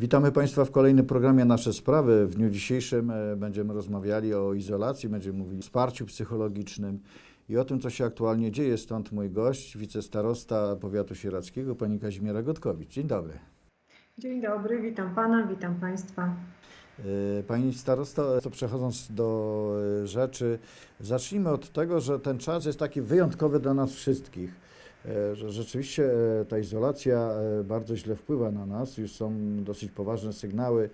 Witamy Państwa w kolejnym programie Nasze Sprawy. W dniu dzisiejszym e, będziemy rozmawiali o izolacji, będziemy mówili o wsparciu psychologicznym i o tym, co się aktualnie dzieje. Stąd mój gość, wicestarosta powiatu sieradzkiego, pani Kazimiera Gotkowicz. Dzień dobry. Dzień dobry, witam Pana, witam Państwa. E, Pani starosto, to przechodząc do e, rzeczy, zacznijmy od tego, że ten czas jest taki wyjątkowy dla nas wszystkich. E, Że rzeczywiście e, ta izolacja e, bardzo źle wpływa na nas. Już są dosyć poważne sygnały,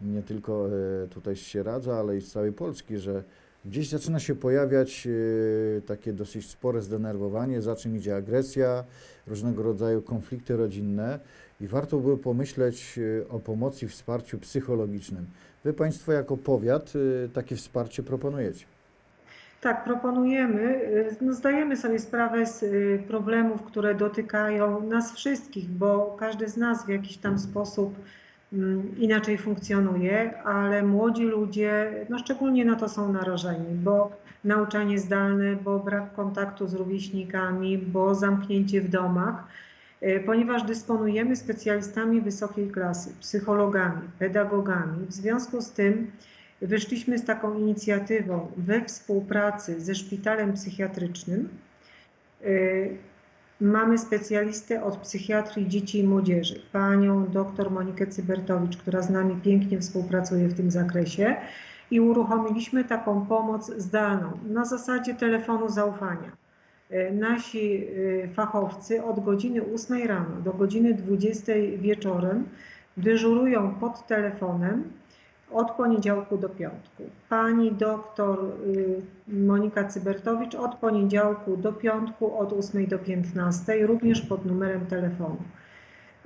nie tylko tutaj z Sieradza, ale i z całej Polski, że gdzieś zaczyna się pojawiać takie dosyć spore zdenerwowanie, za czym idzie agresja, różnego rodzaju konflikty rodzinne i warto by pomyśleć o pomocy wsparciu psychologicznym. Wy Państwo jako powiat takie wsparcie proponujecie. Tak, proponujemy, y, no zdajemy sobie sprawę z y, problemów, które dotykają nas wszystkich, bo każdy z nas w jakiś tam sposób mm, inaczej funkcjonuje, ale młodzi ludzie, no szczególnie na to są narażeni, bo nauczanie zdalne, bo brak kontaktu z rówieśnikami, bo zamknięcie w domach. Y, Ponieważ dysponujemy specjalistami wysokiej klasy, psychologami, pedagogami, w związku z tym wyszliśmy z taką inicjatywą we współpracy ze szpitalem psychiatrycznym. Y, Mamy specjalistę od psychiatrii dzieci i młodzieży, panią dr Monikę Cybertowicz, która z nami pięknie współpracuje w tym zakresie i uruchomiliśmy taką pomoc zdalną na zasadzie telefonu zaufania. Y, Nasi y, fachowcy od godziny 8 rano do godziny 20 wieczorem dyżurują pod telefonem od poniedziałku do piątku. Pani doktor y, Monika Cybertowicz od poniedziałku do piątku od 8 do 15, również pod numerem telefonu.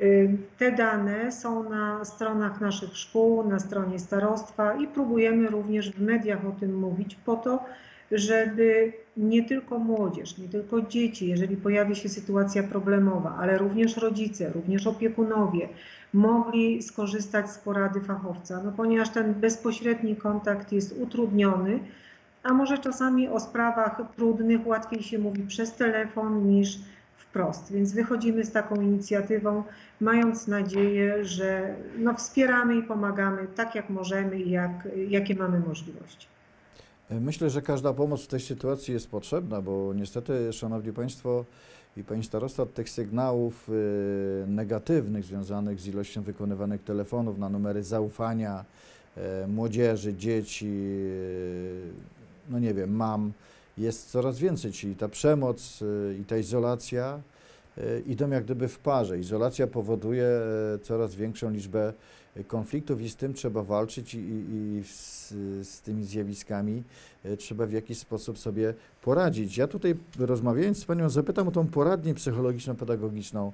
Y, Te dane są na stronach naszych szkół, na stronie starostwa i próbujemy również w mediach o tym mówić po to, żeby nie tylko młodzież, nie tylko dzieci, jeżeli pojawi się sytuacja problemowa, ale również rodzice, również opiekunowie mogli skorzystać z porady fachowca, no ponieważ ten bezpośredni kontakt jest utrudniony, a może czasami o sprawach trudnych łatwiej się mówi przez telefon niż wprost. Więc wychodzimy z taką inicjatywą, mając nadzieję, że no, wspieramy i pomagamy tak jak możemy i jak, jakie mamy możliwości. Myślę, że każda pomoc w tej sytuacji jest potrzebna, bo niestety, Szanowni Państwo i Pani Starosta, tych sygnałów y, negatywnych związanych z ilością wykonywanych telefonów na numery zaufania e, młodzieży, dzieci, y, no nie wiem, mam, jest coraz więcej, czyli ta przemoc y, i ta izolacja idą jak gdyby w parze. Izolacja powoduje e, coraz większą liczbę konfliktów i z tym trzeba walczyć i, i, z, z tymi zjawiskami e, trzeba w jakiś sposób sobie poradzić. Ja tutaj rozmawiając z Panią zapytam o tą poradnię psychologiczno-pedagogiczną,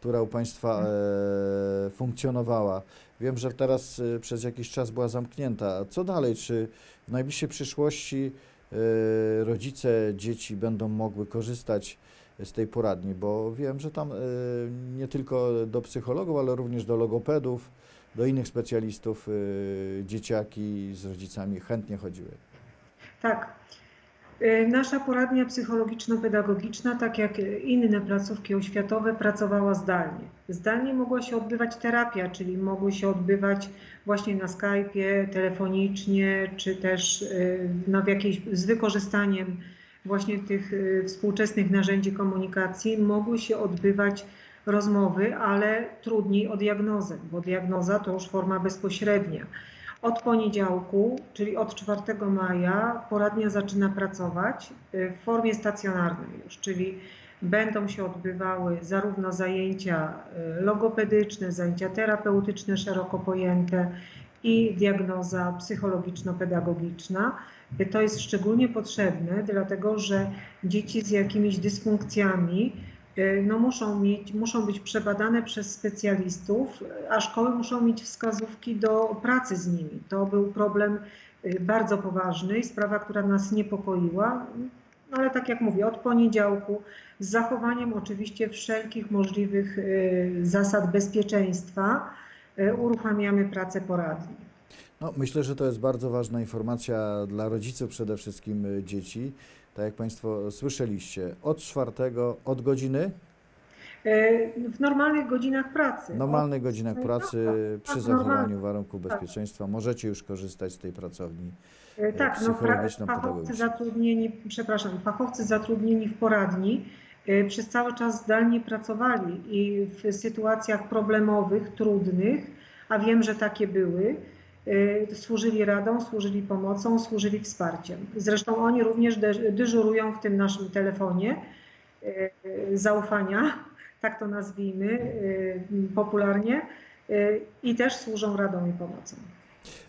która u Państwa e, funkcjonowała. Wiem, że teraz e, przez jakiś czas była zamknięta. Co dalej? Czy w najbliższej przyszłości e, rodzice dzieci będą mogły korzystać z tej poradni? Bo wiem, że tam e, nie tylko do psychologów, ale również do logopedów, do innych specjalistów e, dzieciaki z rodzicami chętnie chodziły. Tak. Y, Nasza poradnia psychologiczno-pedagogiczna, tak jak inne placówki oświatowe, pracowała zdalnie. Zdalnie mogła się odbywać terapia, czyli mogły się odbywać właśnie na Skype'ie, telefonicznie, czy też y, no, w jakiejś, z wykorzystaniem właśnie tych y, współczesnych narzędzi komunikacji, mogły się odbywać rozmowy, ale trudniej o diagnozę, bo diagnoza to już forma bezpośrednia. Od poniedziałku, czyli od 4 maja, poradnia zaczyna pracować y, w formie stacjonarnej już, czyli będą się odbywały zarówno zajęcia y, logopedyczne, zajęcia terapeutyczne szeroko pojęte i diagnoza psychologiczno-pedagogiczna. To jest szczególnie potrzebne, dlatego że dzieci z jakimiś dysfunkcjami no muszą, mieć, muszą być przebadane przez specjalistów, a szkoły muszą mieć wskazówki do pracy z nimi. To był problem y, bardzo poważny i sprawa, która nas niepokoiła. No ale tak jak mówię, od poniedziałku z zachowaniem oczywiście wszelkich możliwych y, zasad bezpieczeństwa uruchamiamy pracę poradni. No, myślę, że to jest bardzo ważna informacja dla rodziców przede wszystkim dzieci. Tak jak Państwo słyszeliście, od czwartego, od godziny E, W normalnych godzinach pracy. W normalnych godzinach No pracy, tak, przy tak, zachowaniu normalnie. warunków Tak. bezpieczeństwa, możecie już korzystać z tej pracowni. E, Tak, no, fachowcy zatrudnieni, przepraszam, fachowcy zatrudnieni w poradni e, przez cały czas zdalnie pracowali i w sytuacjach problemowych, trudnych, a wiem, że takie były, e, służyli radą, służyli pomocą, służyli wsparciem. Zresztą oni również dy- dyżurują w tym naszym telefonie e, zaufania, tak to nazwijmy e, popularnie, i też służą radą i pomocą.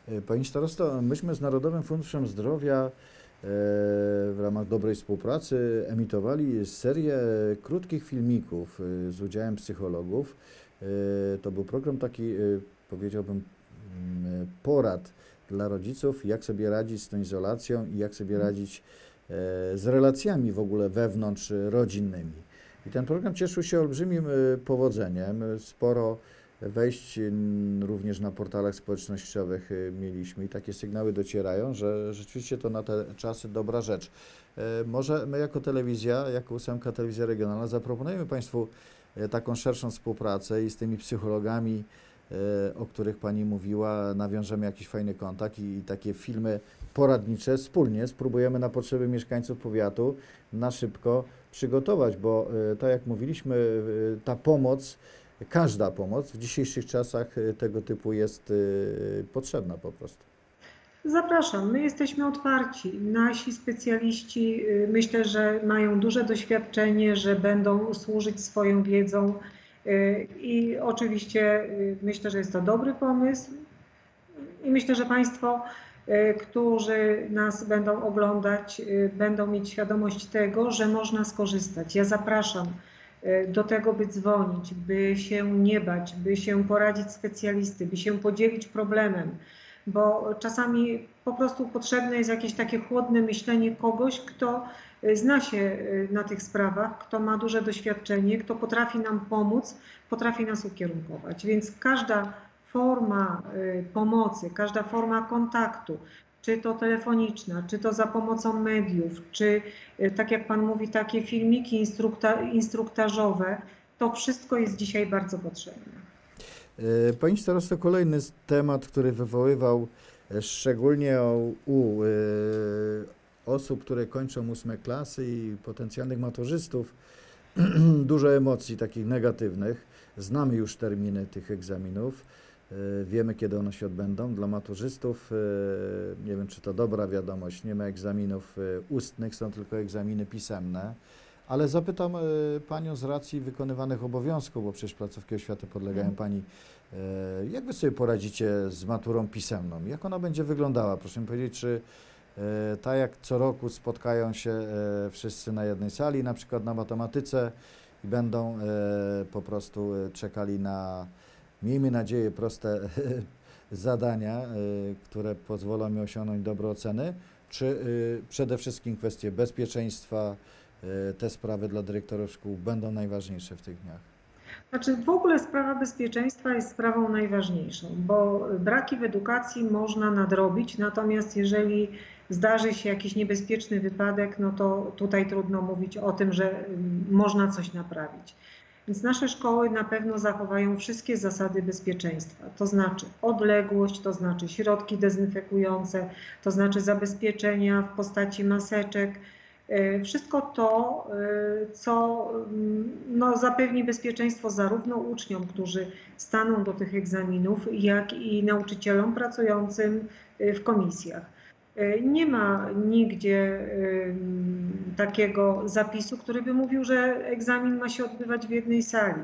E, Pani starosto, myśmy z Narodowym Funduszem Zdrowia e, w ramach dobrej współpracy emitowali serię krótkich filmików e, z udziałem psychologów. To był program taki, powiedziałbym, porad dla rodziców, jak sobie radzić z tą izolacją i jak sobie radzić e, z relacjami w ogóle wewnątrz e, rodzinnymi. I ten program cieszył się olbrzymim e, powodzeniem. Sporo wejść również na portalach społecznościowych y, mieliśmy i takie sygnały docierają, że rzeczywiście to na te czasy dobra rzecz. E, Może my jako telewizja, jako ósemka telewizja regionalna zaproponujemy Państwu e, taką szerszą współpracę i z tymi psychologami, e, o których Pani mówiła, nawiążemy jakiś fajny kontakt i, i takie filmy poradnicze wspólnie spróbujemy na potrzeby mieszkańców powiatu na szybko przygotować, bo e, tak jak mówiliśmy, e, ta pomoc każda pomoc w dzisiejszych czasach tego typu jest potrzebna po prostu. Zapraszam, my jesteśmy otwarci. Nasi specjaliści myślę, że mają duże doświadczenie, że będą służyć swoją wiedzą i oczywiście y, myślę, że jest to dobry pomysł i myślę, że Państwo, y, którzy nas będą oglądać, y, będą mieć świadomość tego, że można skorzystać. Ja zapraszam y, do tego, by dzwonić, by się nie bać, by się poradzić specjalisty, by się podzielić problemem bo czasami po prostu potrzebne jest jakieś takie chłodne myślenie kogoś, kto y, zna się y, na tych sprawach, kto ma duże doświadczenie, kto potrafi nam pomóc, potrafi nas ukierunkować. Więc każda forma y, pomocy, każda forma kontaktu, czy to telefoniczna, czy to za pomocą mediów, czy tak jak Pan mówi, takie filmiki instrukta, instruktażowe, to wszystko jest dzisiaj bardzo potrzebne. Y, Pani starosto, kolejny z- temat, który wywoływał e, szczególnie u, y, osób, które kończą ósme klasy i potencjalnych maturzystów, dużo emocji takich negatywnych. Znamy już terminy tych egzaminów. Wiemy, kiedy one się odbędą. Dla maturzystów, nie wiem, czy to dobra wiadomość, nie ma egzaminów ustnych, są tylko egzaminy pisemne. Ale zapytam y, Panią z racji wykonywanych obowiązków, bo przecież placówki oświaty podlegają Mhm. Pani. y, Jak Wy sobie poradzicie z maturą pisemną? Jak ona będzie wyglądała? Proszę mi powiedzieć, czy tak jak co roku spotkają się wszyscy na jednej sali, na przykład na matematyce i będą po prostu czekali na, miejmy nadzieję, proste zadania, które pozwolą mi osiągnąć dobre oceny, czy przede wszystkim kwestie bezpieczeństwa, te sprawy dla dyrektorów szkół będą najważniejsze w tych dniach? Znaczy w ogóle sprawa bezpieczeństwa jest sprawą najważniejszą, bo braki w edukacji można nadrobić, natomiast jeżeli zdarzy się jakiś niebezpieczny wypadek, no to tutaj trudno mówić o tym, że ym, można coś naprawić. Więc nasze szkoły na pewno zachowają wszystkie zasady bezpieczeństwa, to znaczy odległość, to znaczy środki dezynfekujące, to znaczy zabezpieczenia w postaci maseczek, E, Wszystko to, e, co mm, no, zapewni bezpieczeństwo zarówno uczniom, którzy staną do tych egzaminów, jak i nauczycielom pracującym e, w komisjach. E, Nie ma nigdzie em, takiego zapisu, który by mówił, że egzamin ma się odbywać w jednej sali.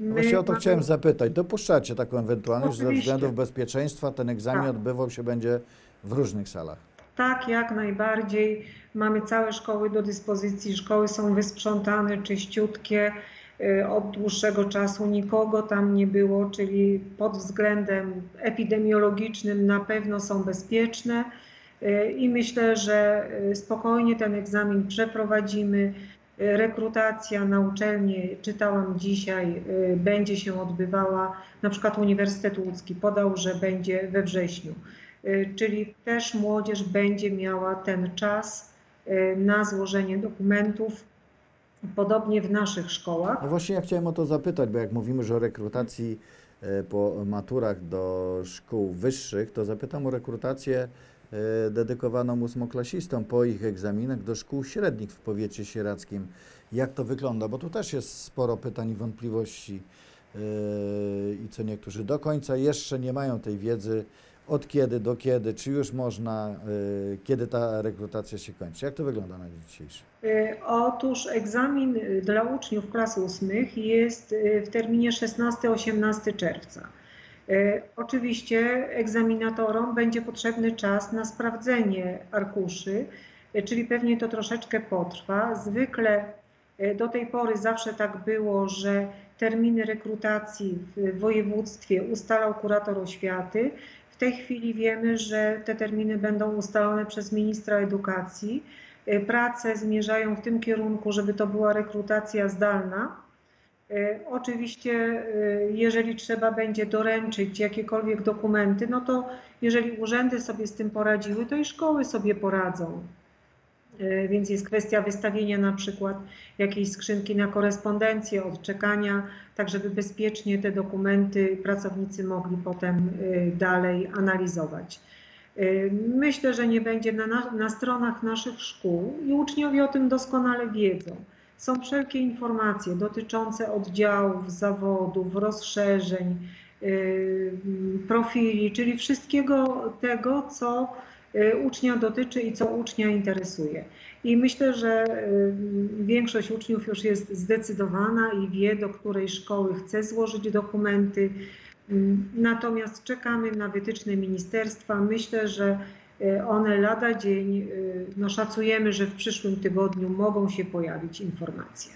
My Właśnie o to mamy- chciałem zapytać. Dopuszczacie taką ewentualność, że ze Oczywiście. względów bezpieczeństwa ten egzamin Tak. odbywał się będzie w różnych salach? Tak, jak najbardziej. Mamy całe szkoły do dyspozycji. Szkoły są wysprzątane, czyściutkie. Y, Od dłuższego czasu nikogo tam nie było, czyli pod względem epidemiologicznym na pewno są bezpieczne. Y, I myślę, że y, spokojnie ten egzamin przeprowadzimy. Rekrutacja na uczelnię, czytałam dzisiaj, będzie się odbywała. Na przykład Uniwersytet Łódzki podał, że będzie we wrześniu. Y, Czyli też młodzież będzie miała ten czas y, na złożenie dokumentów Podobnie w naszych szkołach. No właśnie ja chciałem o to zapytać, bo jak mówimy, że o rekrutacji e, po maturach do szkół wyższych, to zapytam o rekrutację e, dedykowaną ósmoklasistom po ich egzaminach do szkół średnich w powiecie sieradzkim. Jak to wygląda? Bo tu też jest sporo pytań i wątpliwości e, i co niektórzy do końca jeszcze nie mają tej wiedzy, od kiedy do kiedy, czy już można, e, kiedy ta rekrutacja się kończy. Jak to wygląda na dzień dzisiejszy? Y, Otóż egzamin y, dla uczniów klas ósmych jest y, w terminie 16-18 czerwca. Y, Oczywiście egzaminatorom będzie potrzebny czas na sprawdzenie arkuszy, y, czyli pewnie to troszeczkę potrwa. Zwykle y, do tej pory zawsze tak było, że terminy rekrutacji w województwie ustalał kurator oświaty. Tej chwili wiemy, że te terminy będą ustalone przez ministra edukacji. Y, Prace zmierzają w tym kierunku, żeby to była rekrutacja zdalna. Y, Oczywiście, y, jeżeli trzeba będzie doręczyć jakiekolwiek dokumenty, no to jeżeli urzędy sobie z tym poradziły, to i szkoły sobie poradzą. Y, Więc jest kwestia wystawienia na przykład jakiejś skrzynki na korespondencję, odczekania, tak żeby bezpiecznie te dokumenty pracownicy mogli potem y, dalej analizować. Y, Myślę, że nie będzie na, na, na stronach naszych szkół i uczniowie o tym doskonale wiedzą. Są wszelkie informacje dotyczące oddziałów, zawodów, rozszerzeń, profili, czyli wszystkiego tego, co ucznia dotyczy i co ucznia interesuje. I myślę, że y, większość uczniów już jest zdecydowana i wie, do której szkoły chce złożyć dokumenty. Mm, Natomiast czekamy na wytyczne ministerstwa. Myślę, że y, one lada dzień, y, no szacujemy, że w przyszłym tygodniu mogą się pojawić informacje.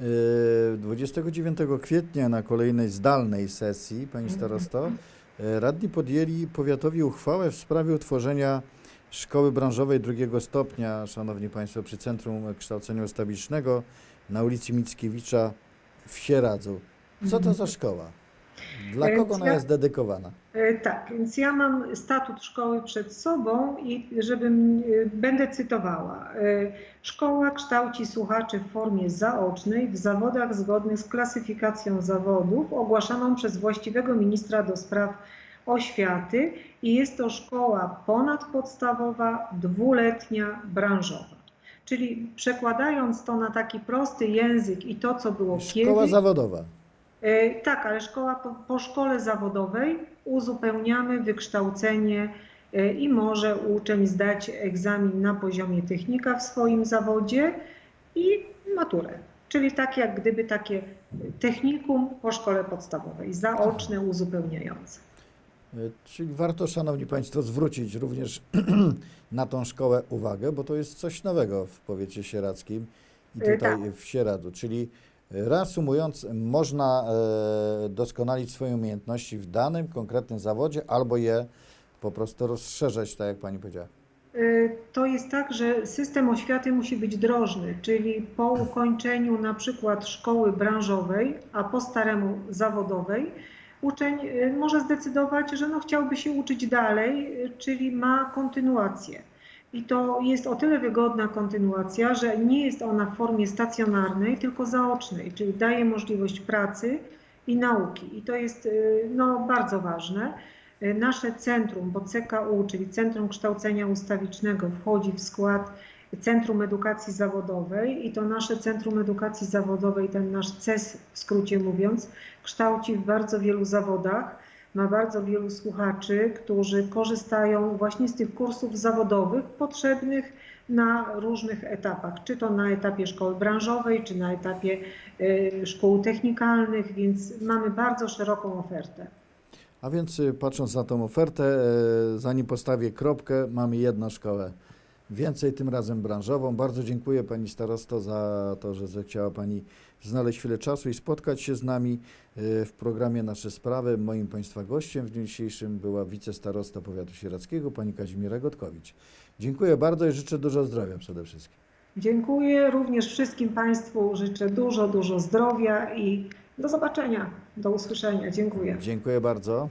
Yy, 29 kwietnia na kolejnej zdalnej sesji, pani starosto, yy, radni podjęli powiatowi uchwałę w sprawie utworzenia szkoły branżowej drugiego stopnia, szanowni państwo, przy Centrum Kształcenia Ustawicznego na ulicy Mickiewicza w Sieradzu. Co to za szkoła? Dla E, kogo ona ja- jest dedykowana? E, Tak, więc ja mam statut szkoły przed sobą i żebym, e, będę cytowała. E, Szkoła kształci słuchaczy w formie zaocznej w zawodach zgodnych z klasyfikacją zawodów ogłaszaną przez właściwego ministra do spraw oświaty i jest to szkoła ponadpodstawowa, dwuletnia, branżowa. Czyli przekładając to na taki prosty język i to, co było Szkoła kiedyś, zawodowa. E, Tak, ale szkoła po, po szkole zawodowej uzupełniamy wykształcenie e, i może uczeń zdać egzamin na poziomie technika w swoim zawodzie i maturę. Czyli tak jak gdyby takie technikum po szkole podstawowej, zaoczne, uzupełniające. Y, Czyli warto, Szanowni Państwo, zwrócić również na tą szkołę uwagę, bo to jest coś nowego w powiecie sieradzkim i tutaj tak. w Sieradzu. Czyli reasumując, można e, doskonalić swoje umiejętności w danym konkretnym zawodzie albo je po prostu rozszerzać, tak jak Pani powiedziała. Y, To jest tak, że system oświaty musi być drożny, czyli po ukończeniu na przykład szkoły branżowej, a po staremu zawodowej, uczeń y, może zdecydować, że no chciałby się uczyć dalej, czyli ma kontynuację. I to jest o tyle wygodna kontynuacja, że nie jest ona w formie stacjonarnej, tylko zaocznej, czyli daje możliwość pracy i nauki. I to jest y, no, bardzo ważne. Y, Nasze centrum, bo CKU, czyli Centrum Kształcenia Ustawicznego, wchodzi w skład Centrum Edukacji Zawodowej i to nasze Centrum Edukacji Zawodowej, ten nasz CES w skrócie mówiąc, kształci w bardzo wielu zawodach. Ma bardzo wielu słuchaczy, którzy korzystają właśnie z tych kursów zawodowych potrzebnych na różnych etapach, czy to na etapie szkoły branżowej, czy na etapie y, szkół technikalnych, więc mamy bardzo szeroką ofertę. A więc y, patrząc na tą ofertę, e, zanim postawię kropkę, mamy jedną szkołę więcej, tym razem branżową. Bardzo dziękuję Pani Starosto za to, że zechciała Pani znaleźć chwilę czasu i spotkać się z nami e, w programie Nasze Sprawy. Moim Państwa gościem w dniu dzisiejszym była wicestarosta powiatu sieradzkiego, Pani Kazimiera Gotkowicz. Dziękuję bardzo i życzę dużo zdrowia przede wszystkim. Dziękuję również wszystkim Państwu. Życzę dużo, dużo zdrowia i do zobaczenia, do usłyszenia. Dziękuję. Dziękuję bardzo.